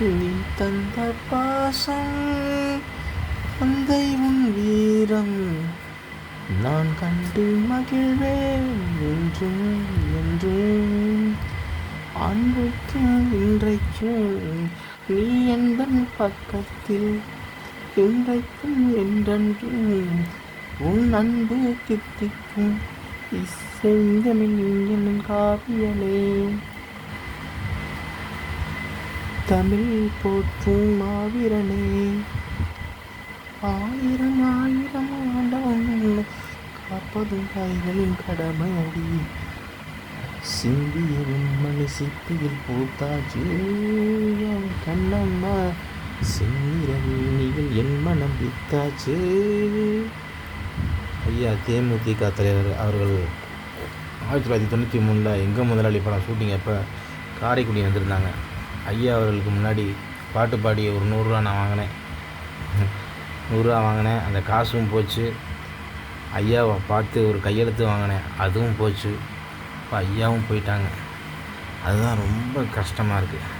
நீ தந்த பாசம் தந்தை உன் வீரம் நான் கண்டு மகிழ்வேன் என்றும் என்றும். அன்புக்கும் இன்றைக்கும் நீ எந்தன் பக்கத்தில் இன்றைக்கும் என்றென்றும் உன் அன்பு தித்திக்கும் இசைந்தமின் என் காவியலே தமிழ் போற்றும் மாவீரனே ஆயிரம் ஆயிரம் ஆண்டவன் காப்பதும் கடமை கடமையடி சிந்திய வெண்மணி சிப்பியில் பூத்தாச்சு கண்ணம்மா. செந்நிறவில் என் மனம் வித்தாச்சு. ஐயா தேமுதிக தலைவர் அவர்கள் ஆயிரத்தி தொள்ளாயிரத்தி தொண்ணூற்றி மூணில் எங்கள் முதலாளி படம் ஷூட்டிங் அப்போ காரைக்குடி வந்திருந்தாங்க. ஐயா அவர்களுக்கு முன்னாடி பாட்டு பாடி ஒரு நூறுரூவா நான் வாங்கினேன். நூறுரூவா வாங்கினேன். அந்த காசும் போச்சு. ஐயாவை பார்த்து ஒரு கையெழுத்து வாங்கினேன். அதுவும் போச்சு. இப்போ ஐயாவும் போயிட்டாங்க. அதுதான் ரொம்ப கஷ்டமாக இருக்குது